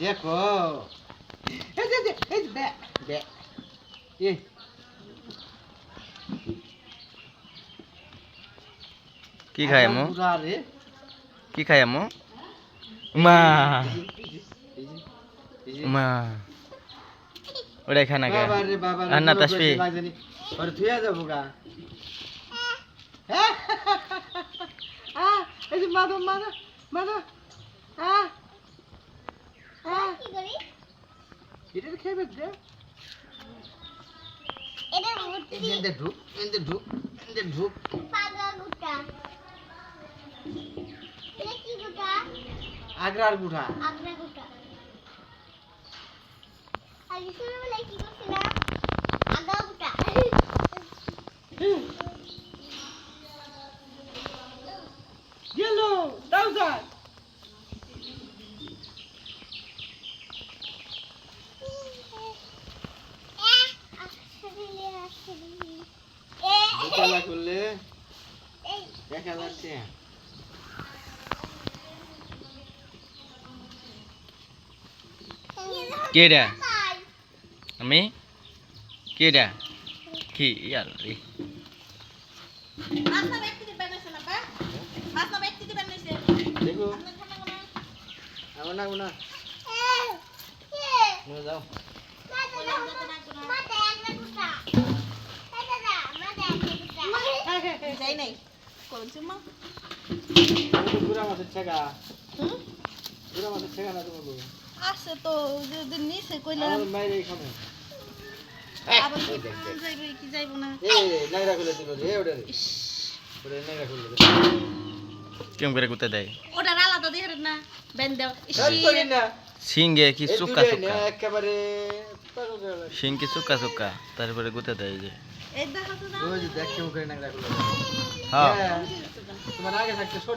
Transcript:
দেখো। কি খায় পুরা রে। কি খায় আমু মা যে। মা ওটাই খায় না কে বাবা রে বাবা রে, আর না কোনো তাসফি। বেশি লাগছে থুয়া যাব গা। হ্যাঁ? আহ, এই যে এটা খেয়ে যে এনতে ঢুক এনতে ঢুক এনতে ঢুক। আগ্রার গুঠা আগরা গুটা। আর ইসুরে বলে কি করছিলাম আগা গুটা। গেল দাও যায় দেখা যাচ্ছে কে রে আমি কে রে কি ইয়ার রে যাও যাই নাই মাছের ছেঁকা হুম? গুড়া মাছের ছেঁকা না তোমার আছে তো যদি নিচে কইলাম আমার মায়ের এইখানে। আবার কি যাইবে কি যাইব না। এই নাইরা খুলে দিল রে ওটা রে। ওটা নাইরা খুলে দিল। কেমন করে গুতে দেয়? ওটার আলাদা দেখেন না বেন দেও সিংহে কি সুক্কা সুক্কা একেবারে সিং কি সুক্কা সুক্কা তারপরে গুতে দেয় যে। এই দেখো তো না ওই যে দেখ কেমন করে নাইরা হ্যাঁ। হ্যাঁ। তোমার আগে থাকতে